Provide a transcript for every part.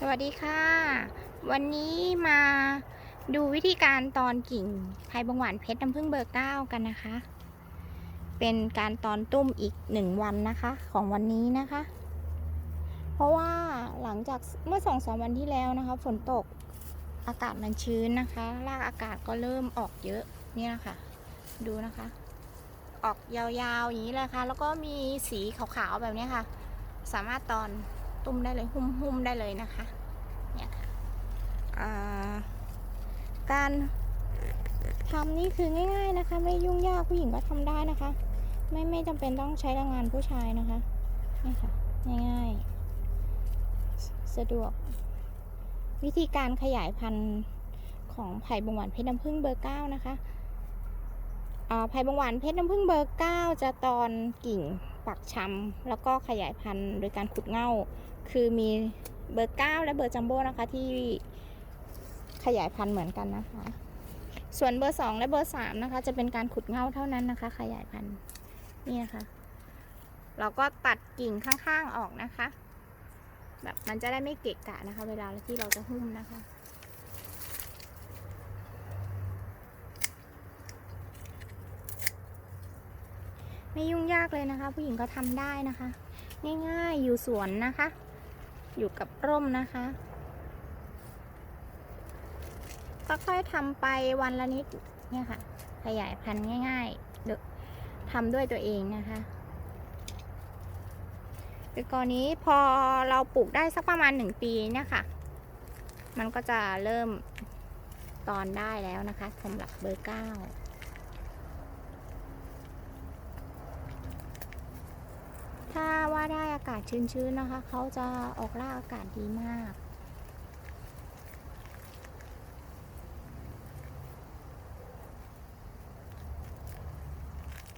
สวัสดีค่ะ วันนี้มาดูวิธีการตอนกิ่งไผ่บงหวานเพชรน้ำผึ้งเบอร์เก้ากันนะคะ เป็นการตอนตุ้มอีกหนึ่งวันนะคะ ของวันนี้นะคะ เพราะว่าหลังจากเมื่อสองสามวันที่แล้วนะคะ ฝนตกอากาศมันชื้นนะคะ รากอากาศก็เริ่มออกเยอะนี่นะคะ ดูนะคะ ออกยาวๆอย่างนี้เลยค่ะ แล้วก็มีสีขาวๆแบบนี้ค่ะ สามารถตอน ตุ้มได้เลยหุ้มๆได้เลยนะคะเนี่ยค่ะการทำนี่คือง่าย ๆนะคะ ไม่ยุ่งยากผู้หญิงก็ทำได้นะคะ ไม่ไม่จำเป็นต้องใช้แรงงานผู้ชายนะคะนี่ค่ะง่ายๆ สะดวก วิธีการขยายพันธุ์ของไผ่บงหวานเพชรน้ำผึ้งเบอร์เก้านะคะอ่าไผ่บงหวานเพชรน้ำผึ้งเบอร์เก้าจะตอนกิ่ง ปักชำแล้วก็ขยายพันธุ์โดยการขุดเง่า คือมีเบอร์เก้าและเบอร์จัมโบ้นะคะที่ขยายพันธุ์เหมือนกันนะคะ ส่วนเบอร์สองและเบอร์สามนะคะ จะเป็นการขุดเง่าเท่านั้นนะคะ ขยายพันธุ์นี่นะคะ เราก็ตัดกิ่งข้างๆออกนะคะ แบบมันจะได้ไม่เกะกะนะคะ เวลาที่เราจะหุ้มนะคะ ไม่ยุ่งยากเลยนะคะ ผู้หญิงก็ทำได้นะคะ ง่ายๆอยู่สวนนะคะ อยู่กับร่มนะคะค่อยๆทำไปวันละนิดเนี่ยค่ะ ขยายพันธุ์ง่ายๆเดยวทำด้วยตัวเองนะคะคือกรณีพอเราปลูกได้สักประมาณหนึ่งปีเนี่ยค่ะ มันก็จะเริ่มตอนได้แล้วนะคะสำหรับเบอร์เก้า ถ้าว่า ได้อากาศชื้นๆนะคะ เขาจะออกล่าอากาศดีมาก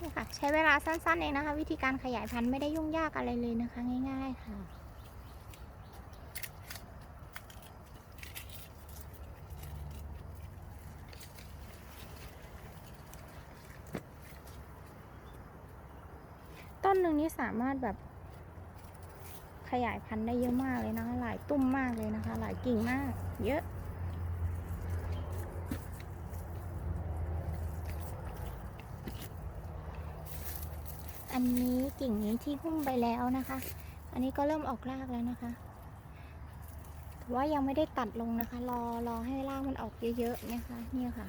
นี่ค่ะ ใช้เวลาสั้นๆเองนะคะ วิธีการขยายพันธุ์ไม่ได้ยุ่งยากอะไรเลยนะคะ ง่ายๆค่ะต้นหนึ่งนี่สามารถแบบ ขยายพันธุ์ได้เยอะมากเลยนะคะ หลายตุ้มมากเลยนะคะ หลายกิ่งมาก เยอะอันนี้กิ่งนี้ที่หุ้มไปแล้วนะคะ อันนี้ก็เริ่มออกรากแล้วนะคะแต่ว่ายังไม่ได้ตัดลงนะคะ รอรอให้รากมันออกเยอะๆนะคะ เนี่ยค่ะ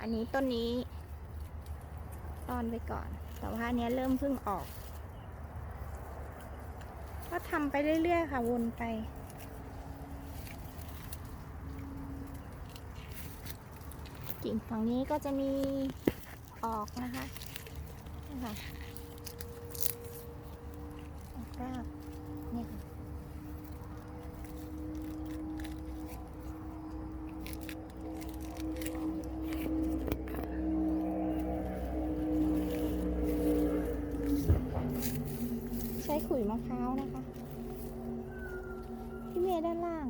อันนี้ต้นนี้ตอนไปก่อน แต่ว่าอันเนี้ยเริ่มเพิ่งออก ก็ทำไปเรื่อยๆค่ะ วนไป กิ่งฝั่งนี้ก็จะมีออกนะคะนี่ค่ะออกราก ขุยมะพร้าวนะคะ ที่เมย์ด้านล่าง